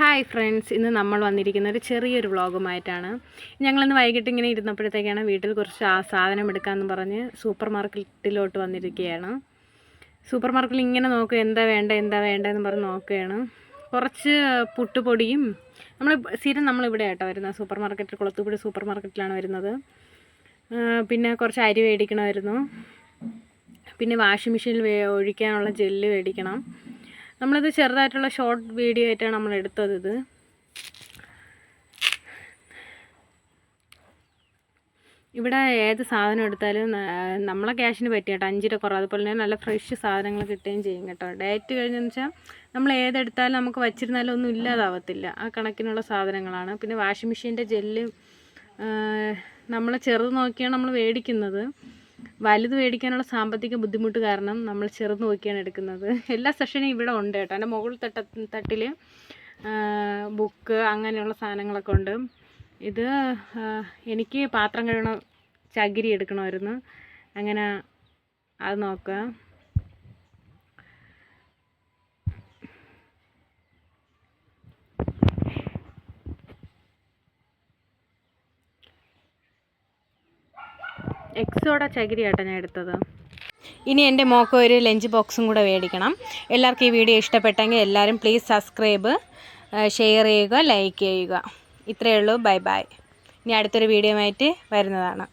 Hi friends ഇന്ന് നമ്മൾ വന്നിരിക്കുന്ന ഒരു ചെറിയൊരു വ്ളോഗുമായിട്ടാണ്. ഞങ്ങളിന്ന് വൈകിട്ട് ഇങ്ങനെ ഇരുന്നപ്പോഴത്തേക്കാണ് വീട്ടിൽ കുറച്ച് ആ സാധനം എടുക്കാമെന്ന് പറഞ്ഞ് സൂപ്പർ മാർക്കറ്റിലോട്ട് വന്നിരിക്കുകയാണ്. സൂപ്പർ മാർക്കറ്റിൽ ഇങ്ങനെ നോക്കുക എന്താ വേണ്ട എന്താ വേണ്ടതെന്ന് പറഞ്ഞ് നോക്കുകയാണ്. കുറച്ച് പുട്ടുപൊടിയും നമ്മൾ സ്ഥിരം നമ്മളിവിടെ ആട്ടോ വരുന്നത്. സൂപ്പർ മാർക്കറ്റിൽ കുളത്തൂപ്പുഴ സൂപ്പർ മാർക്കറ്റിലാണ് വരുന്നത് പിന്നെ കുറച്ച് അരി മേടിക്കണമായിരുന്നു പിന്നെ വാഷിംഗ് മെഷീനിൽ ഒഴിക്കാനുള്ള ജെല്ല് മേടിക്കണം നമ്മളിത് ചെറുതായിട്ടുള്ള ഷോർട്ട് വീഡിയോ ആയിട്ടാണ് നമ്മൾ എടുത്തത് ഇത്. ഇവിടെ ഏത് സാധനം എടുത്താലും നമ്മളെ ക്യാഷിന് പറ്റിയ കേട്ടോ. അഞ്ച് രൂപ കുറവ്. അതുപോലെ തന്നെ നല്ല ഫ്രഷ് സാധനങ്ങൾ കിട്ടുകയും ചെയ്യും കേട്ടോ. ഡേറ്റ് കഴിഞ്ഞെന്ന് വെച്ചാൽ നമ്മൾ ഏതെടുത്താലും നമുക്ക് വച്ചിരുന്നാലും ഒന്നും ഇല്ലാതാവത്തില്ല. ആ കണക്കിനുള്ള സാധനങ്ങളാണ്. പിന്നെ വാഷിംഗ് മെഷീന്റെ ജെല്ല് നമ്മൾ ചെറുത് നോക്കിയാണ് നമ്മൾ മേടിക്കുന്നത്. വലുത് മേടിക്കാനുള്ള സാമ്പത്തിക ബുദ്ധിമുട്ട് കാരണം നമ്മൾ ചെറുത് നോക്കിയാണ് എടുക്കുന്നത്. എല്ലാ സെഷനും ഇവിടെ ഉണ്ട് കേട്ടോ. എന്റെ മുകൾ തട്ട തട്ടിൽ ബുക്ക് അങ്ങനെയുള്ള സാധനങ്ങളൊക്കെ ഉണ്ട്. ഇത് എനിക്ക് പാത്രം കഴുകണ ചകിരി എടുക്കണമായിരുന്നു. അങ്ങനെ അത് നോക്കുക. എക്സോടെ ചകിരി ആട്ടോ ഞാൻ എടുത്തത്. ഇനി എന്റെ മോക്ക് ഒരു ലഞ്ച് ബോക്സും കൂടെ മേടിക്കണം. എല്ലാവർക്കും ഈ വീഡിയോ ഇഷ്ടപ്പെട്ടെങ്കിൽ എല്ലാവരും പ്ലീസ് സബ്സ്ക്രൈബ് ഷെയർ ചെയ്യുക ലൈക്ക് ചെയ്യുക. ഇത്രയേ ഉള്ളൂ. ബൈ ബൈ ഇനി അടുത്തൊരു വീഡിയോ ആയിട്ട് വരുന്നതാണ്.